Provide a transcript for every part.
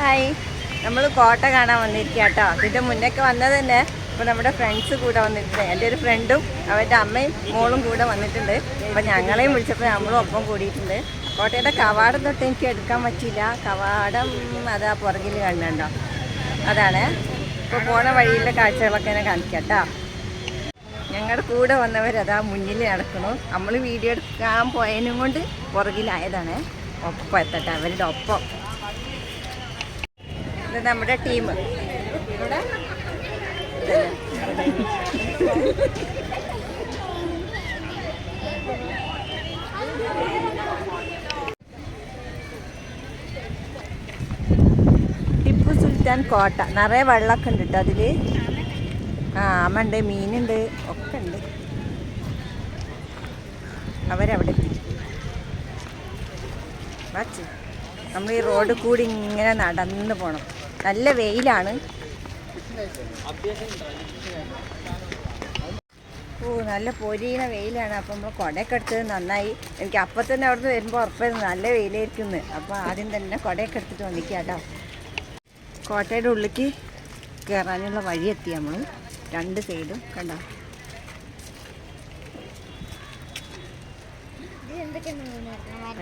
Hi. നമ്മൾ കോട്ട കാണാൻ വന്നിരിക്കുക കേട്ടോ ഇതിന്റെ മുന്നൊക്കെ വന്നത് തന്നെ ഇപ്പം നമ്മുടെ ഫ്രണ്ട്സ് കൂടെ വന്നിട്ടുണ്ട്. എന്റെ ഒരു ഫ്രണ്ടും അവന്റെ അമ്മയും മോളും കൂടെ വന്നിട്ടുണ്ട്. അപ്പോൾ ഞങ്ങളെയും വിളിച്ചപ്പോൾ നമ്മളും ഒപ്പം കൂടിയിട്ടുണ്ട്. കോട്ടയുടെ കവാടം തൊട്ട് എനിക്ക് എടുക്കാൻ പറ്റിയില്ല. കവാടം അതാ പുറകിൽ കണ്ടുണ്ടോ അതാണ്. ഇപ്പോൾ പോണ വഴിയിലെ കാഴ്ചകളൊക്കെ എന്നെ കാണിക്കാം കേട്ടോ. ഞങ്ങളുടെ കൂടെ വന്നവരതാ മുന്നിൽ നടക്കണു നമ്മൾ വീഡിയോ എടുക്കാൻ പോയതിനും കൊണ്ട് പുറകിലായതാണ്. ഒപ്പം എത്തട്ടെ അവരുടെ ഒപ്പം. ഇത് നമ്മുടെ ടീം. ടിപ്പു സുൽത്താൻ കോട്ട. നിറയെ വെള്ളമൊക്കെ ഉണ്ട് കേട്ടോ അതിൽ ആമണ്ട് മീനുണ്ട് ഒക്കെ ഉണ്ട്. അവരവിടെ നമ്മൾ ഈ റോഡ് കൂടി ഇങ്ങനെ നടന്നു പോകണം നല്ല വെയിലാണ്. ഓ നല്ല പൊരിയുന്ന വെയിലാണ്. അപ്പം നമ്മൾ കുടയൊക്കെ എടുത്തത് നന്നായി. എനിക്ക് അപ്പം തന്നെ അവിടുന്ന് വരുമ്പോൾ ഉറപ്പായിരുന്നു നല്ല വെയിലായിരിക്കുന്നു അപ്പോൾ ആദ്യം തന്നെ കുടയൊക്കെ എടുത്തിട്ട് വന്നിക്കുക കേട്ടോ. കോട്ടയുടെ ഉള്ളിലേക്ക് കയറാനുള്ള വഴി എത്തി നമ്മൾ രണ്ട് സൈഡും കണ്ടോ?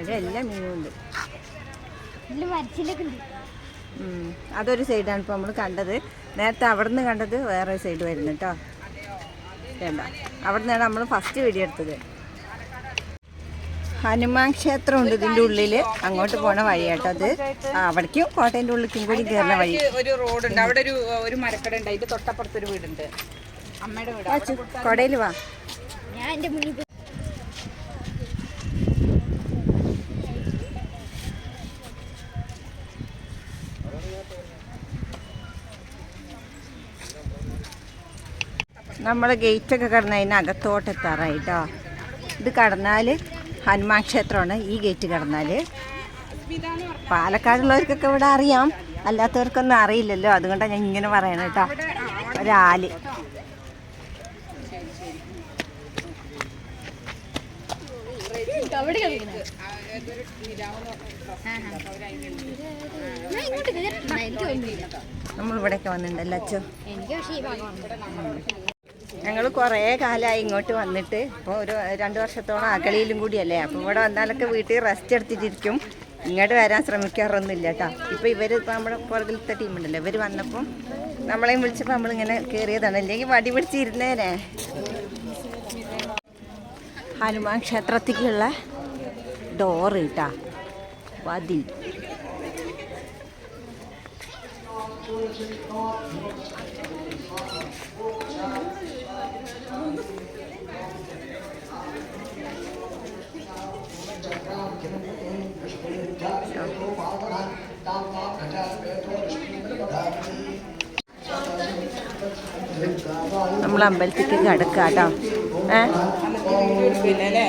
അതെല്ലാം മീനുണ്ട് ഉണ്ട്. ഉം. അതൊരു സൈഡാണ് ഇപ്പോൾ നമ്മൾ കണ്ടത്. നേരത്തെ അവിടെ നിന്ന് കണ്ടത് വേറെ സൈഡ് വരുന്നു കേട്ടോ വേണ്ട. അവിടെ നിന്നാണ് നമ്മൾ ഫസ്റ്റ് വീഡിയോ എടുത്തത്. ഹനുമാൻ ക്ഷേത്രം ഉണ്ട് ഇതിന്റെ ഉള്ളിൽ അങ്ങോട്ട് പോണ വഴി കേട്ടോ അത് അവിടേക്കും കോട്ടയന്റെ ഉള്ളിലേക്കും കൂടി കയറുന്ന വഴി. ഒരു റോഡുണ്ട്. അവിടെ ഒരു ഒരു മരക്കട ഉണ്ട്. അതിന്റെ തൊട്ടപ്പുറത്ത് ഒരു വീടുണ്ട്. അമ്മയുടെ വീട്. കൊടയിൽ വാ. ഞാൻ എന്റെ മുന്നിൽ നമ്മൾ ഗേറ്റൊക്കെ കടന്ന് അതിന് അകത്തോട്ട് എത്താറായി കേട്ടോ ഇത് കടന്നാൽ ഹനുമാൻ ക്ഷേത്രമാണ്. ഈ ഗേറ്റ് കടന്നാൽ പാലക്കാടുള്ളവർക്കൊക്കെ ഇവിടെ അറിയാം. അല്ലാത്തവർക്കൊന്നും അറിയില്ലല്ലോ. അതുകൊണ്ടാണ് ഞാൻ ഇങ്ങനെ പറയണം കേട്ടോ ഒരാൽ. നമ്മളിവിടെയൊക്കെ വന്നിട്ടുണ്ടല്ലോ അച്ഛോ ഞങ്ങൾ കുറേ കാലമായി ഇങ്ങോട്ട് വന്നിട്ട് ഇപ്പോൾ ഒരു രണ്ട് വർഷത്തോളം അകളിയിലും കൂടിയല്ലേ? അപ്പോൾ ഇവിടെ വന്നാലൊക്കെ വീട്ടിൽ റെസ്റ്റ് എടുത്തിട്ടിരിക്കും. ഇങ്ങോട്ട് വരാൻ ശ്രമിക്കാറൊന്നുമില്ല കേട്ടോ. ഇപ്പോൾ ഇവർ ഇപ്പോൾ നമ്മുടെ പുറകിലത്തെ ടീമുണ്ടല്ലോ ഇവർ വന്നപ്പം നമ്മളെയും വിളിച്ചപ്പോൾ നമ്മളിങ്ങനെ കയറിയതാണ് അല്ലെങ്കിൽ വടി പിടിച്ചിരുന്നേനെ. ഹനുമാൻ ക്ഷേത്രത്തിലേക്കുള്ള ഡോറ് കേട്ടാ വാതിൽ നമ്മൾ അമ്പലത്തിലേക്ക് കിടക്കുക കേട്ടോ ഏ പിന്നെ അല്ലേ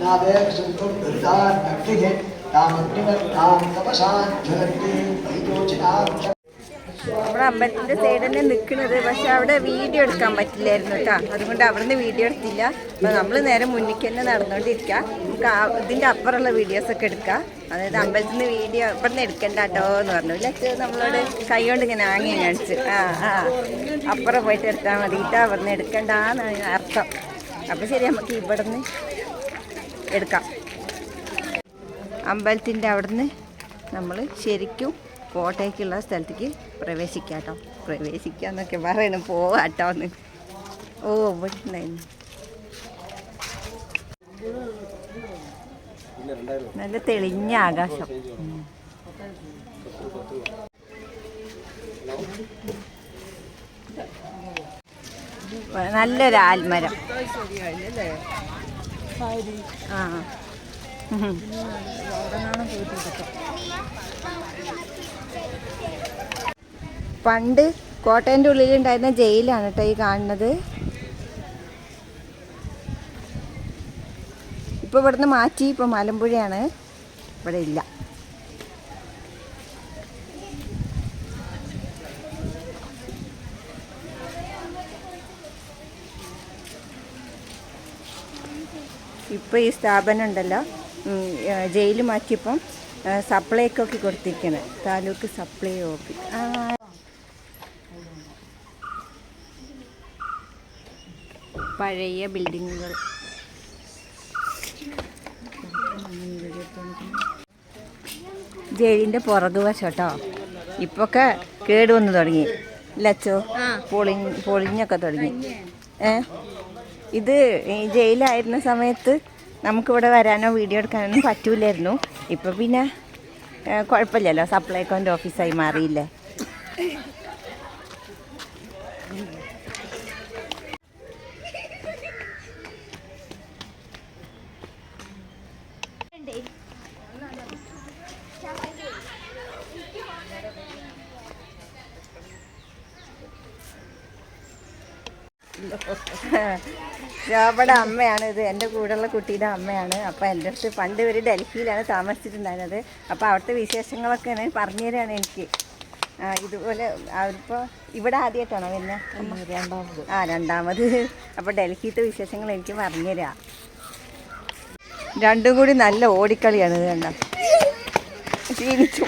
നമ്മുടെ അമ്പലത്തിന്റെ സൈഡ് തന്നെ നിൽക്കുന്നത് പക്ഷെ അവിടെ വീഡിയോ എടുക്കാൻ പറ്റില്ലായിരുന്നു കേട്ടോ അതുകൊണ്ട് അവിടുന്ന് വീഡിയോ എടുത്തില്ല. അപ്പൊ നമ്മൾ നേരെ മുന്നിക്ക് തന്നെ നടന്നുകൊണ്ടിരിക്കുക നമുക്ക് ഇതിന്റെ അപ്പുറമുള്ള വീഡിയോസ് ഒക്കെ എടുക്കാം. അതായത് അമ്പലത്തിൽ വീഡിയോ ഇവിടുന്ന് എടുക്കണ്ട കേട്ടോ എന്ന് പറഞ്ഞു. ഇല്ല നമ്മളോട് കൈ കൊണ്ട് ഇങ്ങനെ ആങ്ങി കാണിച്ച്. ആ ആ. അപ്പുറം പോയിട്ട് എടുത്താൽ മതി. കേട്ടോ അവിടുന്ന് എടുക്കണ്ടെന്നാണ് അർത്ഥം. അപ്പോൾ ശരി നമുക്ക് ഇവിടുന്ന് എടുക്കാം. അമ്പലത്തിന്റെ അവിടുന്ന് നമ്മൾ ശരിക്കും കോട്ടയ്ക്കുള്ള സ്ഥലത്തേക്ക് പ്രവേശിക്കാം കേട്ടോ പ്രവേശിക്കുക എന്നൊക്കെ പറയണം പോവാട്ടോ എന്ന്. ഓ ഇവിടെ നല്ല തെളിഞ്ഞ ആകാശം. നല്ലൊരു ആൽമരം. ആ. പണ്ട് കോട്ടയന്റെ ഉള്ളിലുണ്ടായിരുന്ന ജയിലാണ് കേട്ടോ ഈ കാണുന്നത്. ഇപ്പൊ ഇവിടുന്ന് മാറ്റി ഇപ്പൊ മലമ്പുഴയാണ്. ഇവിടെ ഇല്ല. ഇപ്പൊ ഈ സ്ഥാപനം ഉണ്ടല്ലോ. ജയിൽ മാറ്റിയപ്പം സപ്ലൈക്കൊക്കെ കൊടുത്തിരിക്കണേ. താലൂക്ക് സപ്ലൈ ഓഫീസ് പഴയ ബിൽഡിങ്ങുകൾ ജയിലിന്റെ പുറകുവശം കേട്ടോ ഇപ്പൊക്കെ കേട് വന്ന് തുടങ്ങി. ലച്ചോ പൊളിഞ്ഞ് പൊളിഞ്ഞൊക്കെ തുടങ്ങി. ഏ? ഇത് ജയിലായിരുന്ന സമയത്ത് നമുക്കിവിടെ വരാനോ വീഡിയോ എടുക്കാനൊന്നും പറ്റൂലായിരുന്നു. ഇപ്പം പിന്നെ കുഴപ്പമില്ലല്ലോ. സപ്ലൈകോന്റെ ഓഫീസായി മാറിയില്ലേ? ശോഭയുടെ അമ്മയാണ്. ഇത് എന്റെ കൂടെയുള്ള കുട്ടിയുടെ അമ്മയാണ്. അപ്പോൾ എന്റെ അടുത്ത് പണ്ട് ഇവർ ഡൽഹിയിലാണ് താമസിച്ചിട്ടുണ്ടായിരുന്നത്. അപ്പോൾ അവിടുത്തെ വിശേഷങ്ങളൊക്കെ ഞാൻ പറഞ്ഞു തരാണ് എനിക്ക്. ആ, ഇതുപോലെ അവരിപ്പോൾ ഇവിടെ ആദ്യമായിട്ടാണോ പിന്നെ രണ്ടാമത്. ആ രണ്ടാമത്. അപ്പോൾ ഡൽഹിയിലത്തെ വിശേഷങ്ങൾ എനിക്ക് പറഞ്ഞു തരാം. രണ്ടും കൂടി നല്ല ഓടിക്കളിയാണ് ഇത് കണ്ട. ക്ഷീണിച്ചു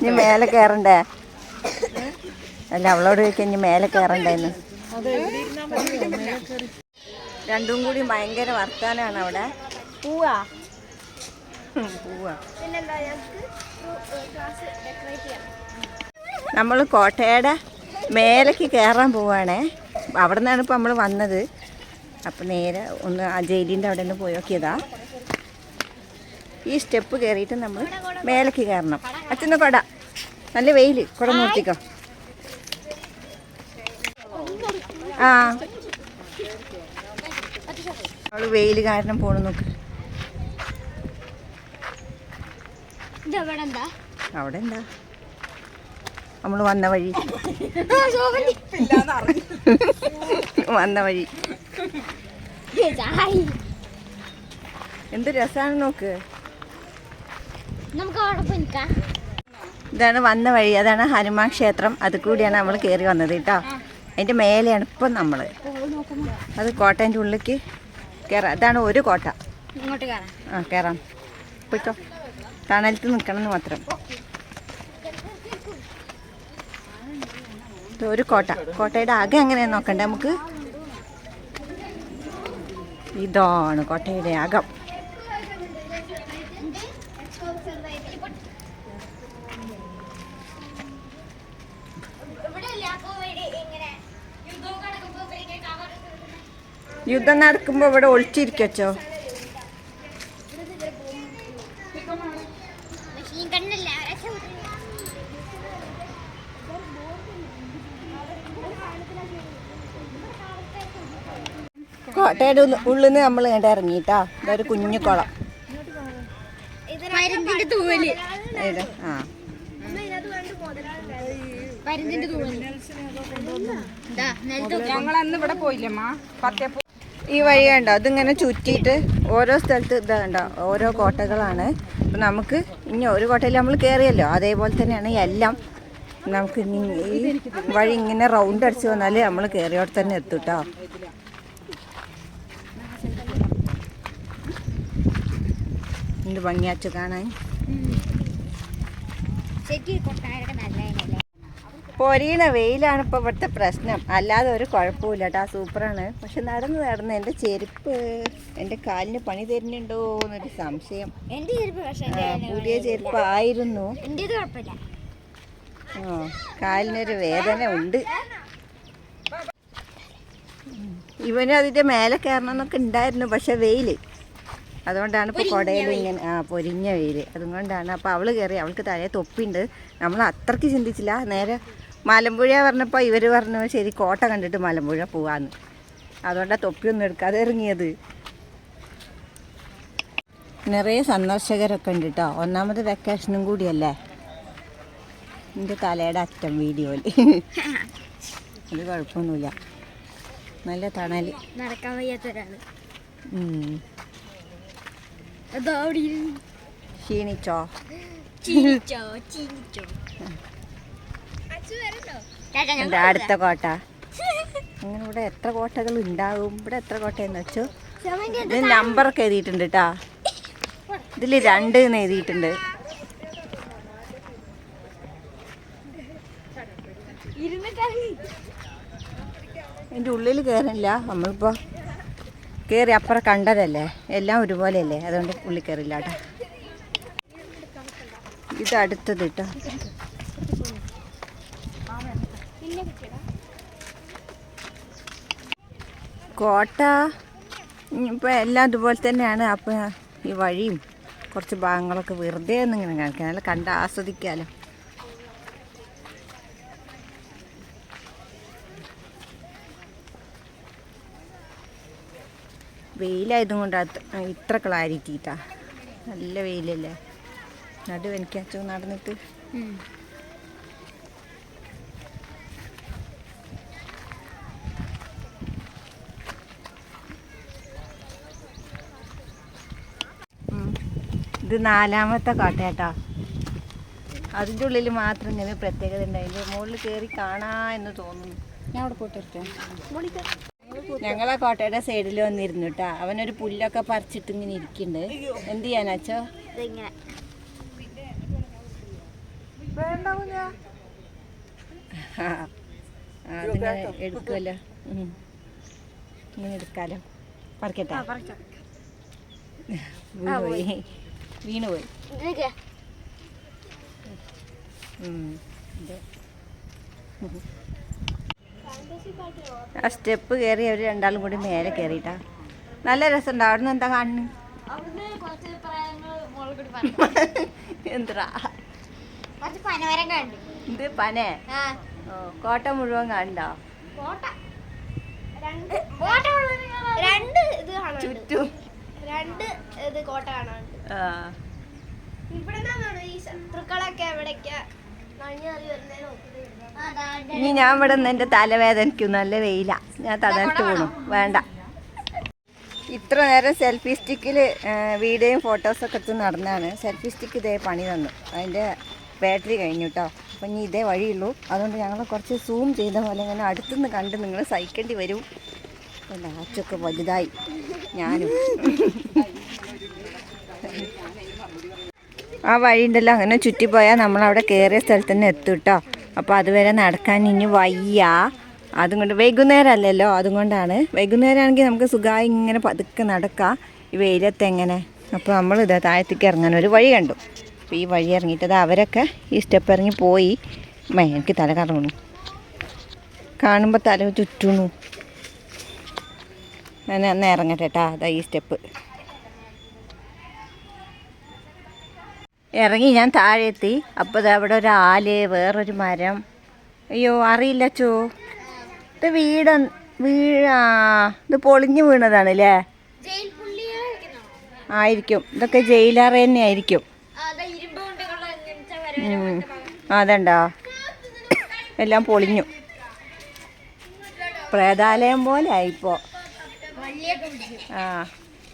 ഇനി മേലെ കയറണ്ടേ? അല്ല അവളോട് ചോദിക്കാൻ ഇനി മേലെ കയറണ്ടേന്ന്. രണ്ടും കൂടി ഭയങ്കര വർത്താനാണ് അവിടെ. പൂവാ. നമ്മൾ കോട്ടയുടെ മേലേക്ക് കയറാൻ പോവാണേ. അവിടെ നിന്നാണ് ഇപ്പോൾ നമ്മൾ വന്നത്. അപ്പം നേരെ ഒന്ന് ആ ജയിലിന്റെ അവിടെ നിന്ന് പോയി നോക്കിയതാ. ഈ സ്റ്റെപ്പ് കയറിയിട്ട് നമ്മൾ മേലേക്ക് കയറണം അച്ഛന്റെ കൊട. നല്ല വെയിൽ കുട നിർത്തിക്കോ ആ. അവൾ വെയിൽ കാരണം പോണു നോക്ക്. അവിടെ എന്താ? നമ്മൾ വന്ന വഴി. വന്ന വഴി. എന്ത് രസാണ് നോക്ക്. നമുക്ക് അവിടെ പോയി ഇതാണ് വന്ന വഴി. അതാണ് ഹനുമാൻ ക്ഷേത്രം. അത് കൂടിയാണ് നമ്മൾ കയറി വന്നത് കേട്ടോ. അതിന്റെ മേലെയാണ് ഇപ്പം നമ്മൾ അത് കോട്ടേന്റെ ഉള്ളിലേക്ക് കയറാം ഇതാണ് ഒരു കോട്ട. ആ കയറാം പോയിക്കോ. തണലത്ത് നിൽക്കണം മാത്രം. ഒരു കോട്ട. കോട്ടയുടെ ആകെ എങ്ങനെയാണ് നോക്കണ്ടേ നമുക്ക്? ഇതാണ് കോട്ടയുടെ അകം യുദ്ധം നടക്കുമ്പോൾ ഇവിടെ ഒളിച്ചിരിക്കച്ചോ കണ്ണല്ല കോട്ടയുടെ ഉള്ളിൽ നിന്ന് നമ്മൾ കണ്ട ഇറങ്ങിട്ടാ ഇതൊരു കുഞ്ഞു കുളം. ഇവിടെ പോയില്ലേ മാ ആ. ഞങ്ങൾ അന്ന് ഇവിടെ പത്തേപ്പൂ ഈ വഴി കണ്ടോ? അതിങ്ങനെ ചുറ്റിയിട്ട് ഓരോ സ്ഥലത്ത് ഇത് കണ്ടോ? ഓരോ കോട്ടകളാണ്. അപ്പം നമുക്ക് ഇനി ഒരു കോട്ടയിൽ നമ്മൾ കയറിയല്ലോ അതേപോലെ തന്നെയാണ് എല്ലാം. നമുക്ക് ഇനി ഈ വഴി ഇങ്ങനെ റൗണ്ട് അടിച്ച് വന്നാൽ നമ്മൾ കയറിയോടെ തന്നെ എത്തും കേട്ടോ എന്ത് ഭംഗിയാച്ചു കാണാൻ. നല്ലതല്ലേ പൊരിയണ വെയിലാണ് ഇപ്പോൾ ഇവിടുത്തെ പ്രശ്നം. അല്ലാതെ ഒരു കുഴപ്പമില്ല കേട്ടോ സൂപ്പറാണ്. പക്ഷെ നടന്ന് നടന്ന് എന്റെ ചെരുപ്പ് എന്റെ കാലിന് പണി തരുന്നുണ്ടോ എന്നൊരു സംശയം. പുതിയ ചെരുപ്പ് ആയിരുന്നു ആ കാലിനൊരു വേദന ഉണ്ട്. ഇവന് അതിന്റെ മേലെ കയറണം എന്നൊക്കെ ഉണ്ടായിരുന്നു പക്ഷെ വെയിൽ അതുകൊണ്ടാണ് ഇപ്പോൾ കുടയിൽ ഇങ്ങനെ ആ പൊരിഞ്ഞ വെയിൽ അതുകൊണ്ടാണ്. അപ്പോൾ അവൾ കയറി അവൾക്ക് തലേ തൊപ്പിണ്ട് നമ്മൾ അത്രയ്ക്ക് ചിന്തിച്ചില്ല. നേരെ മലമ്പുഴ പറഞ്ഞപ്പോൾ ഇവർ പറഞ്ഞു ശരി കോട്ട കണ്ടിട്ട് മലമ്പുഴ പോവാന്ന്. അതുകൊണ്ടാണ് തൊപ്പിയൊന്നും എടുക്കാതെ ഇറങ്ങിയത്. നിറയെ സന്ദർശകരൊക്കെ ഉണ്ട് കേട്ടോ ഒന്നാമത് വെക്കേഷനും കൂടിയല്ലേ? എന്റെ തലയുടെ അറ്റം വീഡിയോയിൽ അത് കുഴപ്പമൊന്നുമില്ല. നല്ല തണൽ നടക്കാൻ വയ്യാത്ത ക്ഷീണിച്ചോ? ക്ഷീണിച്ചോ? ക്ഷീണിച്ചോ? എന്റെ അടുത്ത കോട്ട. അങ്ങനെ ഇവിടെ എത്ര കോട്ടകൾ ഉണ്ടാകും ഇവിടെ എത്ര കോട്ടയെന്ന് വെച്ചോ? ഇത് നമ്പറൊക്കെ എഴുതിയിട്ടുണ്ട് കേട്ടാ ഇതിൽ രണ്ട് എന്ന് എഴുതിയിട്ടുണ്ട്. എന്റെ എന്റെ ഉള്ളിൽ കയറില്ല നമ്മളിപ്പോൾ കയറി അപ്പുറം കണ്ടതല്ലേ? എല്ലാം ഒരുപോലെയല്ലേ? അതുകൊണ്ട് ഉള്ളിൽ കയറില്ല കേട്ടോ ഇത് അടുത്തത് കേട്ടോ പിന്നെ കിട്ടിയടാ കോട്ട. ഇപ്പോൾ എല്ലാം ഇതുപോലെ തന്നെയാണ്. അപ്പോൾ ഈ വഴിയും കുറച്ച് ഭാഗങ്ങളൊക്കെ വെറുതെ ഒന്നിങ്ങനെ കാണിക്കാൻ നല്ല കണ്ട് ആസ്വദിക്കാമല്ലോ വെയിലായതും കൊണ്ട് ഇത്ര ക്ലാരിറ്റി ഇട്ടാ നല്ല വെയിലല്ലേ. നടുവെനിക്കാച്ചോ നടന്നിട്ട്. ഇത് നാലാമത്തെ കോട്ടയാട്ടോ. അതിന്റെ ഉള്ളിൽ മാത്രം ഇങ്ങനെ പ്രത്യേകത ഉണ്ട്. അതിന്റെ മുകളിൽ കയറി കാണാ എന്ന് തോന്നുന്നു. ഞാൻ അവിടെ പോയിട്ട് ആ കോട്ടയുടെ സൈഡിൽ വന്നിരുന്നു കേട്ടാ അവനൊരു പുല്ലൊക്കെ പറിച്ചിട്ട് ഇങ്ങനെ ഇരിക്കുന്നുണ്ട്. എന്ത് ചെയ്യാനാച്ചോ അതിങ്ങനെ എടുക്കുമല്ലോ. ഇങ്ങനെ എടുക്കാലോ. പറിക്കട്ടെ? വീണുപോയി വീണുപോയി. ആ സ്റ്റെപ്പ് കയറി അവർ രണ്ടാളും കൂടി മേലെ കയറിയിട്ടാ നല്ല രസമുണ്ട്. അവിടെ നിന്ന് എന്താ കാണുന്നു? എന്താ ഇത് പനേ? ആ. കോട്ട മുഴുവൻ കാണണ്ടോ കോട്ട. രണ്ട്. കോട്ട രണ്ട് ഇത് കാണാനുണ്ട് ചുറ്റും ഇത് കോട്ട കാണാനുണ്ട് ആ. ഇവിടെ നിന്നാണ് ഈ ശത്രുക്കളൊക്കെ എവിടേക്ക്? ഇനി ഞാൻ ഇവിടെ നിന്ന് എന്റെ തലവേദനയ്ക്കും നല്ല വെയില. ഞാൻ തലയിട്ട് പോണു വേണ്ട. ഇത്ര നേരം സെൽഫി സ്റ്റിക്കിൽ വീഡിയോയും ഫോട്ടോസൊക്കെ എടുത്ത് നടന്നാണ്. സെൽഫി സ്റ്റിക്ക് ഇതേ പണി തന്നു. അതിന്റെ ബാറ്ററി കഴിഞ്ഞു കേട്ടോ അപ്പം ഇനി ഇതേ വഴിയുള്ളൂ. അതുകൊണ്ട് ഞങ്ങൾ കുറച്ച് സൂം ചെയ്ത പോലെ ഇങ്ങനെ അടുത്തുനിന്ന് കണ്ട് നിങ്ങൾ സഹിക്കേണ്ടി വരും. അച്ചൊക്കെ വലുതായി. ഞാനും. ആ വഴി ഉണ്ടല്ലോ അങ്ങനെ ചുറ്റിപ്പോയാൽ നമ്മളവിടെ കയറിയ സ്ഥലത്ത് തന്നെ എത്തും കേട്ടോ അപ്പോൾ അതുവരെ നടക്കാൻ ഇനി വയ്യ. അതും കൊണ്ട് വൈകുന്നേരം അല്ലല്ലോ അതുകൊണ്ടാണ്. വൈകുന്നേരം ആണെങ്കിൽ നമുക്ക് സുഖമായി ഇങ്ങനെ പതുക്കെ നടക്കാം. ഈ വെയിലത്ത് എങ്ങനെ? അപ്പോൾ നമ്മൾ ഇതാ താഴത്തേക്ക് ഇറങ്ങാൻ ഒരു വഴി കണ്ടു. അപ്പോൾ ഈ വഴി ഇറങ്ങിയിട്ടത് അവരൊക്കെ ഈ സ്റ്റെപ്പ് ഇറങ്ങി പോയി. എനിക്ക് തല കറങ്ങണു കാണുമ്പോൾ തല ചുറ്റുന്നു. ഞാൻ ഇറങ്ങട്ടെ കേട്ടോ അതാ ഈ സ്റ്റെപ്പ്. ഇറങ്ങി ഞാൻ താഴെ എത്തി അപ്പോൾ അവിടെ ഒരു ആൽ വേറൊരു മരം. അയ്യോ അറിയില്ല ചോ ഇത് വീട് വീഴാ ഇത് പൊളിഞ്ഞു വീണതാണ് അല്ലേ ജയിൽ ആയിരിക്കും. ഇതൊക്കെ ജയിലറ തന്നെ ആയിരിക്കും അതണ്ടോ എല്ലാം പൊളിഞ്ഞു. പ്രേതാലയം പോലെ ആയിപ്പോ. ആ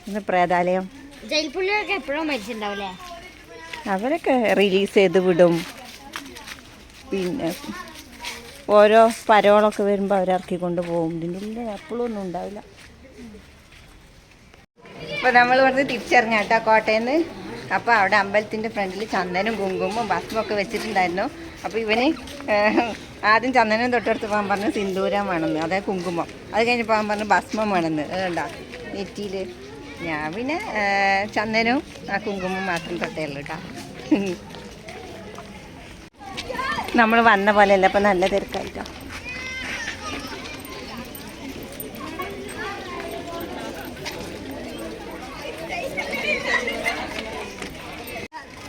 ഇന്ന് പ്രേതാലയം. ജയിൽ പുള്ളിയൊക്കെ എപ്പോഴും മരിച്ചിട്ടുണ്ടാവില്ലേ അവരൊക്കെ റിലീസ് ചെയ്ത് വിടും. പിന്നെ ഓരോ പരോളൊക്കെ വരുമ്പോൾ അവരിറക്കി കൊണ്ട് പോകും. ഇതിന്റെ ഉള്ളിൽ ഒന്നും ഉണ്ടാവില്ല. അപ്പോൾ നമ്മൾ ഇവിടുന്ന് തിരിച്ചറിഞ്ഞ കേട്ടോ കോട്ടയിൽ നിന്ന് അപ്പോൾ അവിടെ അമ്പലത്തിന്റെ ഫ്രണ്ടിൽ ചന്ദനും കുങ്കുമും ഭസ്മൊക്കെ വെച്ചിട്ടുണ്ടായിരുന്നു. അപ്പോൾ ഇവന് ആദ്യം ചന്ദനം തൊട്ടടുത്ത് പോകാൻ പറഞ്ഞു സിന്ദൂരം വേണമെന്ന് അതായത് കുങ്കുമം. അത് കഴിഞ്ഞ് പോകാൻ പറഞ്ഞു ഭസ്മം വേണമെന്ന്. അതുകൊണ്ടാ നെറ്റിയിൽ ഞാൻ പിന്നെ ചന്ദനവും ആ കുങ്കുമം മാത്രം തൊട്ടേ ഉള്ളൂ കേട്ടോ നമ്മൾ വന്ന പോലെയല്ല അപ്പം നല്ല തിരക്കായിട്ടോ.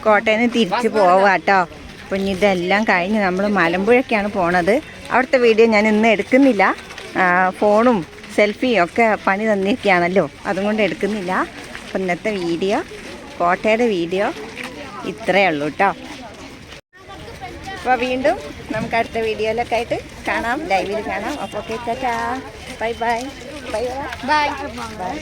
കോട്ടയം തിരിച്ച് പോവാട്ടോ അപ്പം ഇനി ഇതെല്ലാം കഴിഞ്ഞ് നമ്മൾ മലമ്പുഴയ്ക്കാണ് പോണത്. അവിടുത്തെ വീഡിയോ ഞാൻ ഇന്ന് എടുക്കുന്നില്ല. ഫോണും സെൽഫിയും ഒക്കെ പണി തന്നിരിക്കുകയാണല്ലോ. അതുകൊണ്ട് എടുക്കുന്നില്ല. അപ്പം ഇന്നത്തെ വീഡിയോ കോട്ടയുടെ വീഡിയോ. ഇത്രയേ ഉള്ളൂ കേട്ടോ അപ്പോൾ വീണ്ടും നമുക്ക് അടുത്ത വീഡിയോയിലൊക്കെ ആയിട്ട് കാണാം. ലൈവിൽ കാണാം. അപ്പോൾ okay ചേച്ചാ bye bye. Bye bye. Bye